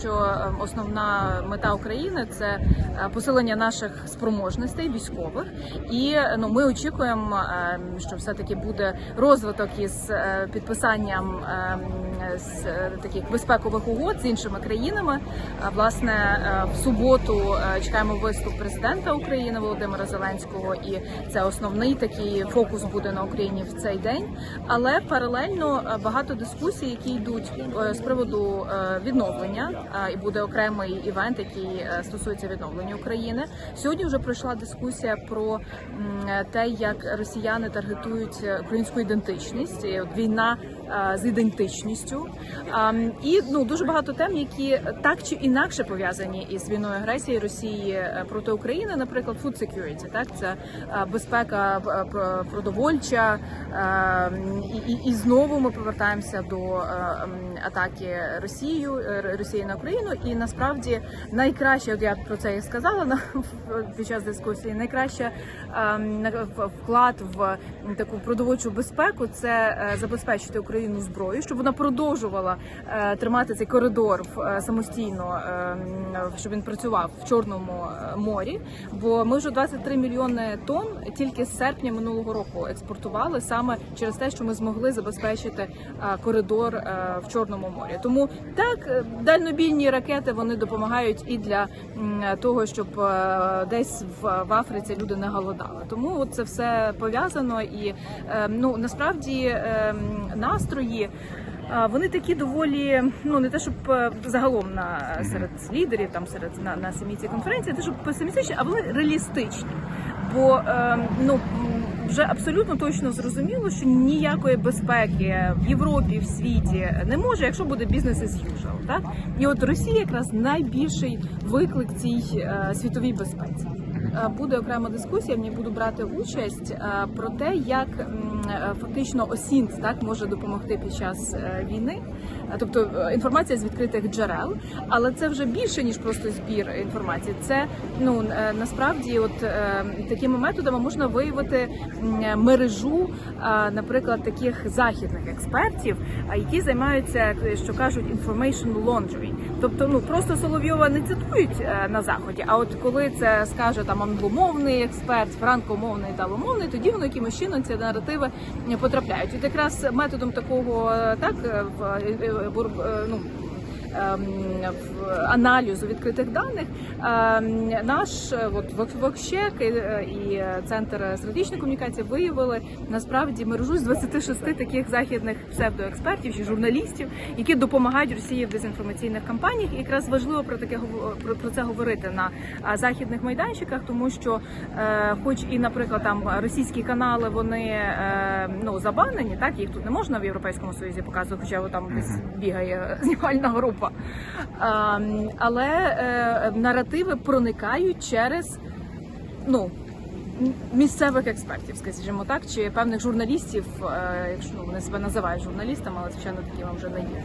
що е, основна мета України це е, посилення наших спроможностей військових, і ну ми очікуємо, е, що все таки буде розвиток із е, підписанням е, з е, таких безпекових угод з іншими країнами. Власне, в суботу чекаємо виступ президента України Володимира Зеленського, і це основний такий фокус буде на Україні в цей день. Але паралельно багато дискусій, які йдуть з приводу відновлення, і буде окремий івент, який е, стосується відновлення України. Сьогодні вже пройшла дискусія про те, як росіяни таргетують е, українську ідентичність. Війна з ідентичністю. І ну дуже багато тем, які так чи інакше пов'язані із війною агресії Росії е, проти України, наприклад, food security, так це е, безпека е, про- продовольча, е, і, і, і знову ми повертаємося до е, атаки Росією е, Росії на Україну. І насправді найкраще, от я про це і сказала на під час дискусії, найкраще ем, вклад в таку продовольчу безпеку це е, забезпечити Україну зброєю, щоб вона продовжувала е, тримати цей коридор в- е, самостійно, ем, щоб він працював в Чорному е, морі. Бо ми вже 23 мільйони тонн тільки з серпня минулого року експортували саме через те, що ми змогли забезпечити е, коридор е, в Чорному морі. Тому так е, дальнобійні ракети вони допомагають і для того, щоб е, десь в, Африці люди не голодали. Тому це все пов'язано і е, ну насправді е, настрої. е, Вони такі доволі, ну не те, щоб е, загалом на серед лідерів, там серед на, на самій цій конференції, те, щоб песимістичні, а вони реалістичні. Бо е, ну вже абсолютно точно зрозуміло, що ніякої безпеки в Європі, в світі не може, якщо буде бізнес as usual, Так і от Росія якраз найбільший виклик цій е, світовій безпеці. Е, Буде окрема дискусія. в ній буду брати участь е, про те, як е, фактично осінт так може допомогти під час війни, тобто інформація з відкритих джерел, але це вже більше ніж просто збір інформації. Це ну насправді, от такими методами можна виявити мережу, наприклад, таких західних експертів, які займаються, що кажуть, information laundering. Тобто, ну просто Соловйова не цитують на заході. А от коли це скаже там англомовний експерт, франкомовний італомовний, тоді воно якимось чином ці наративи потрапляють. От якраз методом такого е, так е, в е, ну. Ем, аналізу відкритих даних ем, наш е, от Вокщек і, е, і е, центр стратегічної комунікації виявили насправді мережу з 26 таких західних псевдоекспертів чи журналістів, які допомагають Росії в дезінформаційних кампаніях. І якраз важливо про таке про, про це говорити на західних майданчиках, тому що, хоч і, наприклад, там російські канали вони ну забанені, так їх тут не можна в Європейському Союзі показувати, хоча там десь бігає знімальна група. А, але е, наративи проникають через ну. Місцевих експертів, скажімо так, чи певних журналістів, е, якщо ну, вони себе називають журналістами, але звичайно такими вже не є.